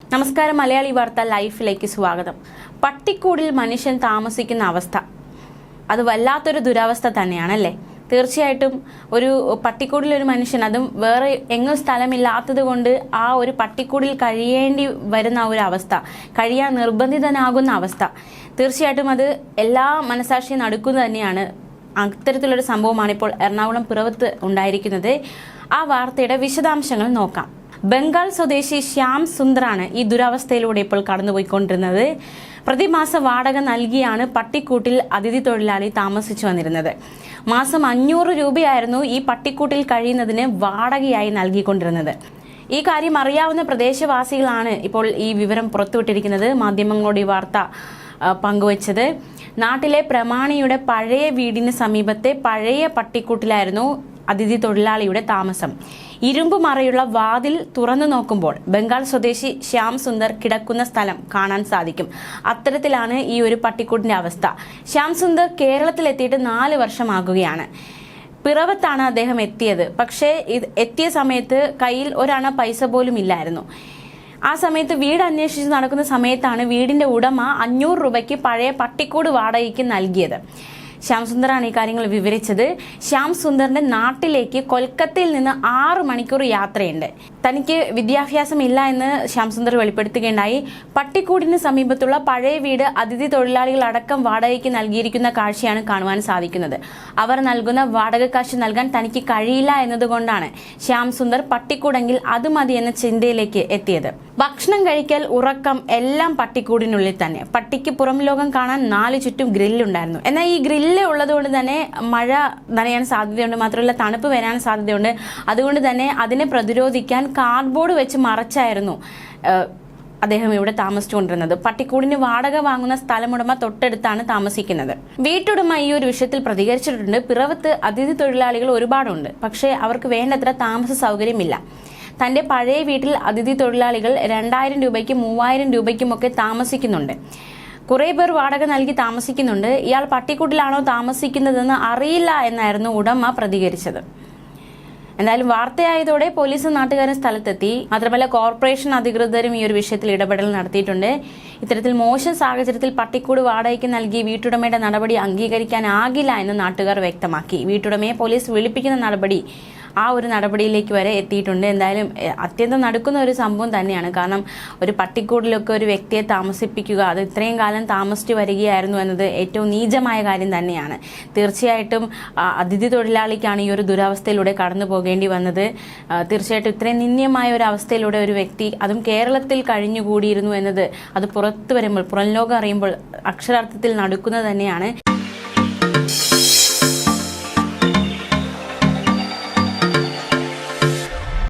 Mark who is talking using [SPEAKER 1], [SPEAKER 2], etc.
[SPEAKER 1] നമസ്കാരം മലയാളി വാർത്ത ലൈഫിലേക്ക് സ്വാഗതം. പട്ടിക്കൂടിൽ മനുഷ്യൻ താമസിക്കുന്ന അവസ്ഥ. അത് വല്ലാത്തൊരു ദുരവസ്ഥ തന്നെയാണല്ലേ? തീർച്ചയായിട്ടും ഒരു പട്ടിക്കൂടിൽ ഒരു മനുഷ്യൻ അതും വേറെ എങ്ങും സ്ഥലമില്ലാത്തത് കൊണ്ട് ആ ഒരു പട്ടിക്കൂടിൽ കഴിയേണ്ടി വരുന്ന ഒരു അവസ്ഥ കഴിയാൻ നിർബന്ധിതനാകുന്ന അവസ്ഥ. തീർച്ചയായിട്ടും അത് എല്ലാ മനസാക്ഷിയും നടക്കുന്നത് തന്നെയാണ്. അത്തരത്തിലൊരു സംഭവമാണ് ഇപ്പോൾ എറണാകുളം പിറവത്ത് ഉണ്ടായിരിക്കുന്നത്. ആ വാർത്തയുടെ വിശദാംശങ്ങൾ നോക്കാം. ബംഗാൾ സ്വദേശി ശ്യാം സുന്ദറാണ് ഈ ദുരവസ്ഥയിലൂടെ ഇപ്പോൾ കടന്നുപോയിക്കൊണ്ടിരുന്നത്. പ്രതിമാസ വാടക നൽകിയാണ് പട്ടിക്കൂട്ടിൽ അതിഥി തൊഴിലാളി താമസിച്ചു വന്നിരുന്നത്. മാസം അഞ്ഞൂറ് രൂപയായിരുന്നു ഈ പട്ടിക്കൂട്ടിൽ കഴിയുന്നതിന് വാടകയായി നൽകിക്കൊണ്ടിരുന്നത്. ഈ കാര്യം അറിയാവുന്ന പ്രദേശവാസികളാണ് ഇപ്പോൾ ഈ വിവരം പുറത്തുവിട്ടിരിക്കുന്നത്. മാധ്യമങ്ങളോട് ഈ വാർത്ത പങ്കുവച്ചത്. നാട്ടിലെ പ്രമാണിയുടെ പഴയ വീടിന് സമീപത്തെ പഴയ പട്ടിക്കൂട്ടിലായിരുന്നു അതിഥി തൊഴിലാളിയുടെ താമസം. ഇരുമ്പ് മറയുള്ള വാതിൽ തുറന്നു നോക്കുമ്പോൾ ബംഗാൾ സ്വദേശി ശ്യാം സുന്ദർ കിടക്കുന്ന സ്ഥലം കാണാൻ സാധിക്കും. അത്തരത്തിലാണ് ഈ ഒരു പട്ടിക്കൂട്ടിന്റെ അവസ്ഥ. ശ്യാം സുന്ദർ കേരളത്തിലെത്തിയിട്ട് നാല് വർഷമാകുകയാണ്. പിറവത്താണ് അദ്ദേഹം എത്തിയത്. പക്ഷേ എത്തിയ സമയത്ത് കയ്യിൽ ഒരണ പൈസ പോലും ഇല്ലായിരുന്നു. ആ സമയത്ത് വീട് അന്വേഷിച്ച് നടക്കുന്ന സമയത്താണ് വീടിന്റെ ഉടമ അഞ്ഞൂറ് രൂപയ്ക്ക് പഴയ പട്ടിക്കൂട് വാടകയ്ക്ക് നൽകിയത്. ശ്യാം സുന്ദറാണ് ഈ കാര്യങ്ങൾ വിവരിച്ചത്. ശ്യാം സുന്ദറിന്റെ നാട്ടിലേക്ക് കൊൽക്കത്തയിൽ നിന്ന് ആറ് മണിക്കൂർ യാത്രയുണ്ട്. തനിക്ക് വിദ്യാഭ്യാസം ഇല്ല എന്ന് ശ്യാംസുന്ദർ വെളിപ്പെടുത്തുകയുണ്ടായി. പട്ടിക്കൂടിന് സമീപത്തുള്ള പഴയ വീട് അതിഥി തൊഴിലാളികൾ അടക്കം വാടകയ്ക്ക് നൽകിയിരിക്കുന്ന കാഴ്ചയാണ് കാണുവാൻ സാധിക്കുന്നത്. അവർ നൽകുന്ന വാടക കാശ് നൽകാൻ തനിക്ക് കഴിയില്ല എന്നതുകൊണ്ടാണ് ശ്യാംസുന്ദർ പട്ടിക്കൂടെങ്കിൽ അത് മതി എന്ന ചിന്തയിലേക്ക് എത്തിയത്. ഭക്ഷണം കഴിക്കൽ ഉറക്കം എല്ലാം പട്ടിക്കൂടിനുള്ളിൽ തന്നെ. പട്ടിക്ക് പുറം ലോകം കാണാൻ നാല് ചുറ്റും ഗ്രില്ലുണ്ടായിരുന്നു എന്നാൽ ഈ ഗ്രില്ല് ഉള്ളതുകൊണ്ട് തന്നെ മഴ നനയാൻ സാധ്യതയുണ്ട്. മാത്രമല്ല തണുപ്പ് വരാൻ സാധ്യതയുണ്ട്. അതുകൊണ്ട് തന്നെ അതിനെ പ്രതിരോധിക്കാൻ കാർഡ്ബോർഡ് വെച്ച് മറച്ചായിരുന്നു അദ്ദേഹം ഇവിടെ താമസിച്ചുകൊണ്ടിരുന്നത്. പട്ടിക്കൂടിന് വാടക വാങ്ങുന്ന സ്ഥലമുടമ തൊട്ടടുത്താണ് താമസിക്കുന്നത്. വീട്ടുടമ ഈ ഒരു വിഷയത്തിൽ പ്രതികരിച്ചിട്ടുണ്ട്. പിറവത്ത് അതിഥി തൊഴിലാളികൾ ഒരുപാടുണ്ട്. പക്ഷേ അവർക്ക് വേണ്ടത്ര താമസ സൗകര്യമില്ല. തന്റെ പഴയ വീട്ടിൽ അതിഥി തൊഴിലാളികൾ രണ്ടായിരം രൂപയ്ക്കും മൂവായിരം രൂപയ്ക്കുമൊക്കെ താമസിക്കുന്നുണ്ട്. കുറേ പേർ വാടക നൽകി താമസിക്കുന്നുണ്ട്. ഇയാൾ പട്ടിക്കൂട്ടിലാണോ താമസിക്കുന്നതെന്ന് അറിയില്ല എന്നായിരുന്നു ഉടമ പ്രതികരിച്ചത്. എന്തായാലും വാർത്തയായതോടെ പോലീസും നാട്ടുകാരും സ്ഥലത്തെത്തി. മാത്രമല്ല കോർപ്പറേഷൻ അധികൃതരും ഈ ഒരു വിഷയത്തിൽ ഇടപെടൽ നടത്തിയിട്ടുണ്ട്. ഇത്തരത്തിൽ മോശം സാഹചര്യത്തിൽ പട്ടിക്കൂട് വാടകയ്ക്ക് നൽകി വീട്ടുടമയുടെ നടപടി അംഗീകരിക്കാനാകില്ല എന്ന് നാട്ടുകാർ വ്യക്തമാക്കി. വീട്ടുടമയെ പോലീസ് വിളിപ്പിക്കുന്ന നടപടി ആ ഒരു നടപടിയിലേക്ക് വരെ എത്തിയിട്ടുണ്ട്. എന്തായാലും അത്യന്തം നടക്കുന്ന ഒരു സംഭവം തന്നെയാണ്. കാരണം ഒരു പട്ടിക്കൂടിലൊക്കെ ഒരു വ്യക്തിയെ താമസിപ്പിക്കുക അത് ഇത്രയും കാലം താമസിച്ചു വരികയായിരുന്നു എന്നത് ഏറ്റവും നീചമായ കാര്യം തന്നെയാണ്. തീർച്ചയായിട്ടും അതിഥി തൊഴിലാളിക്കാണ് ഈ ഒരു ദുരവസ്ഥയിലൂടെ കടന്നു പോകേണ്ടി വന്നത്. തീർച്ചയായിട്ടും ഇത്രയും നിന്ദ്യമായ ഒരു അവസ്ഥയിലൂടെ ഒരു വ്യക്തി അതും കേരളത്തിൽ കഴിഞ്ഞുകൂടിയിരുന്നു എന്നത് അത് പുറത്തു വരുമ്പോൾ പുറം ലോകം അറിയുമ്പോൾ അക്ഷരാർത്ഥത്തിൽ നടക്കുന്നത് തന്നെയാണ്.